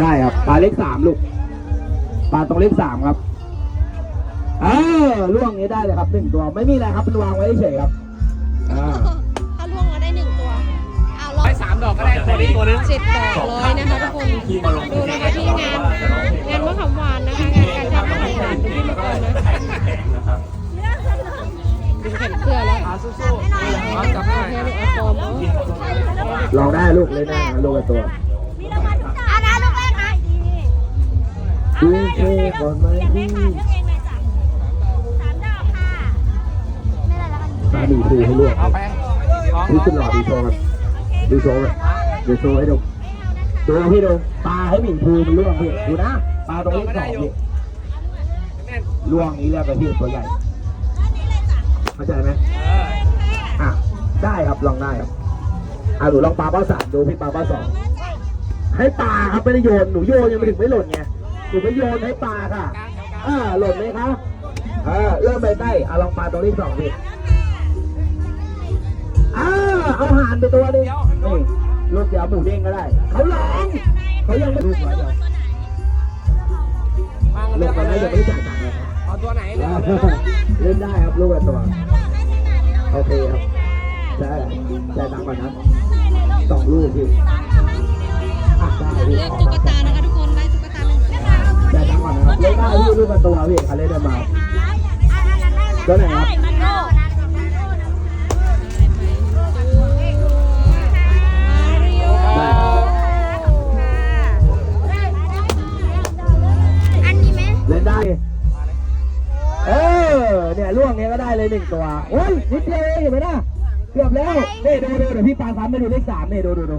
ได้ครับปลาเลขสามลูกปลาตรงเลขสามครับเออล่วงนี้ได้เลยครับหนึ่งตัวไม่มีอะไรครับมันวางไว้เฉยๆครับอ่า ถ้าล่วงมาได้หนึ่งตัวอ้าวรอไปสามดอกก็ได้ตัวนี้ตัวนึงเจ็ดดอกเลยนะคะทุกคนดูนะคะที่งานงานมะขามหวานนะคะงานการทำมะขามหวานดูพี่มังกรนะดึงแขนเสื้อแล้วขาสู้ๆเอาจับให้เพื่อลูกเอาโฟมเอาลองได้ลูกเลยนะลูกละตัว ดูเท่ก่อนไหมเลือกเองเลยจ้ะสามดอกค่ะ ไม่ไรแล้วกันปลาหนึ่งคือให้เลือกเอาไปสองนี่ขึ้นหล่อดูโชว์ครับดูโชว์ครับเดี๋ยวโชว์ให้ดูดูพี่ดูปลาให้หมิ่นภูมันล่วงพี่ดูนะปลาตรงเลขสองพี่ล่วงนี้เรียกไปพี่ตัวใหญ่เข้าใจไหมอออะได้ครับลองได้ครับอะหนูลองปลาเป้าสามดูพี่ปลาเป้าสองให้ปลาครับไม่ได้โยนหนูโยนยังไม่ถึงไม่หล่นไง หนูไม่โยนให้ปลาค่ะอ่าหล่นไหมคะเออเริ่มไปใกล้อะลองปลาตัวที่สองดิอ่าเอาห่านไปตัวหนึงนี่ลูกเดี๋ยวหมูเด้งก็ได้ เขาลองเขายังไม่ลูกไว้เดี๋ยววาลูเลือกตไปอนเลนี้ยยังไม่ได้จ่ายตังค์เลยเอาตัวไหนเล่นได้ครับลูกตัวโอเคครับใช่จ่ายตังค์ก่อนนะสองลูกพี่ได้พี่เลือกตุ๊กตานะ เล่นได้พี่ลูกละตัวพี่เขาเล่นได้มาตัวไหนครับมันโดนะมาริโอได้อันนี้ไหมเล่นได้ เออ เนี่ยล่วงเนี้ยก็ได้เลยหนึ่งตัวโอ้ยนิดเดียวเองเห็นไหมนะเกือบแล้วนี่ดูดูเดี๋ยวพี่ปาซ้ำไปดูเลขสามนี่ดูดูดู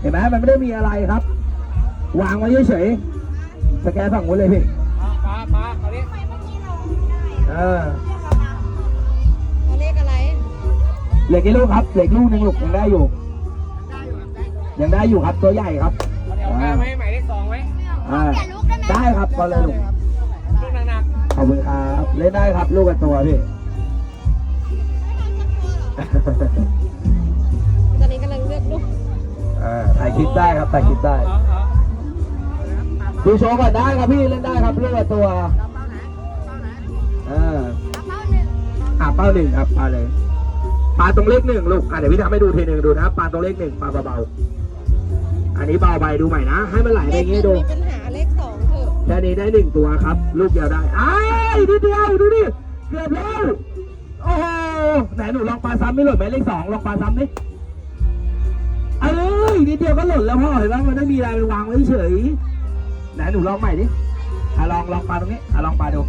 เห็นไหมมันไม่ได้มีอะไรครับ วางไว้เฉยๆ สแกนฝั่งนู้นเลยพี่ปลาปลาเขาเรียกเออเขาเรียกอะไร เหล็กกี่ลูกครับ เหล็กลูกหนึ่งลูกยังได้อยู่ ยังได้อยู่ครับตัวใหญ่ครับเอาแถวกลางไหมหมายเลขสองไหมอ่าได้ครับก็เลยลูกลูกหนักขอบคุณครับเล่นได้ครับ ลูกกับตัวพี่ตอนนี้กำลังเลือกลูกเออถ่ายคลิปได้ครับถ่ายคลิปได้ๆเอาเอา ดูโชว์ก่อนได้ครับพี่เล่นได้ครับลูกกับตัวเอออะเป้าหนึ่งครับปลาเลยปลาตรงเลขหนึ่งลูกอะเดี๋ยวพี่ทำให้ดูทีหนึ่งดูนะครับปลาตรงเลขหนึ่งปลาเบาๆอันนี้เบาไปดูใหม่นะ ให้มันไหลไปเลอขย่างหงี้นึ่งดูมีปัญหาเลขสองเถอะแค่นี้ได้หนึ่งตัวครับ ลูกเดียวได้อ้ายนิดเดียวดูดิเกือบแล้วโอ้โหไหนหนูลองปลาซ้ำไม่หล่นไหมเลขสองลองปลาซ้ำดิเอ้ยนิดเดียวก็หล่นแล้วพ่อเห็นไหมมันไม่มีอะไรมันวางไว้เฉย ไหนหนูลองใหม่ดิอะลองลองปลาตรงนี้อะลองปลาดู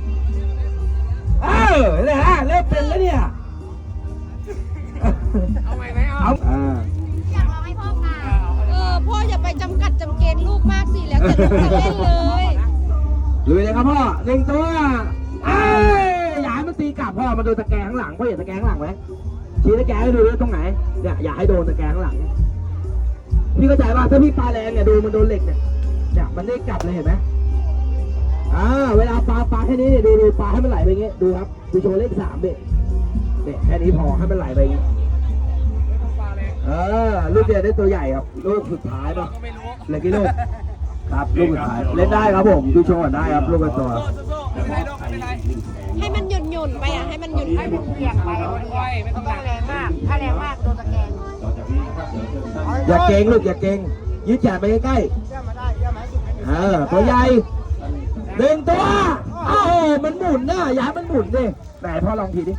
เออเนี่ยฮะเริ่มเป็นแล้วเนี่ย เอาไหมไหมเอาเอาอ่าอยากลองให้พ่อมาเออพ่ออย่าไปจำกัดจำเกณฑ์ลูกมากสิแล้วแต่ลูกจะเล่นเลยลุยเลยครับพ่อหนึ่งตัวเอ้ยอย่าให้มันตีกลับพ่อมาดูตะแกรงข้างหลังพ่อเห็นตะแกรงข้างหลังไหมชี้ตะแกรงให้ดูด้วยตรงไหนเนี่ยอย่าให้โดนตะแกรงข้างหลัง พี่เข้าใจป่ะถ้าพี่ปลาแรงเนี่ยดูมันโดนเหล็กเนี่ย เนี่ยมันได้กลับเลยเห็นไหมอ่าเวลาปลาปลาแค่นี้เนี่ยดูดูปลาให้มันไหลไปอย่างเงี้ยดูครับดูโชว์เลขสามเด็เนี่ยแค่นี้พอให้มันไหลไปอย่างเงี้ยไม่ต้องปลาเลยเออลูกเดียวได้ตัวใหญ่ครับลูกสุดท้ายเนาะก็ไม่รู้เหล็กกี่ลูกครับลูกสุดท้ายเล่นได้ครับผมดูโชว์ก่อนได้ครับลูกกระตัวสู้ๆไม่เป็นไรลูกไม่เป็นไรให้มันหย่นหย่นๆไปอะ ให้มันหย่นให้มันเบี่ยงไปเอาไว้ไม่ต้องหนักแรงมาก ถ้าแรงมากโดนตะแกรงอย่าเก่งลูกอย่าเก่งยืดแขนไปใกล้ๆ เออตัวใหญ่หนึ่งตัวโอ้โหมันหมุนน่ะอย่าให้มันหมุนดิไหนพ่อลองทีดิ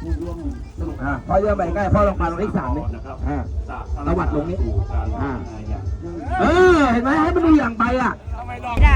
อ่าพ่อเยอะไปใกล้พ่อลองปาลงเลขสามดิอ่าตวัดลงนี้อ่าเออเห็นไหมให้มันดูอย่างไปอะทำไมลองได้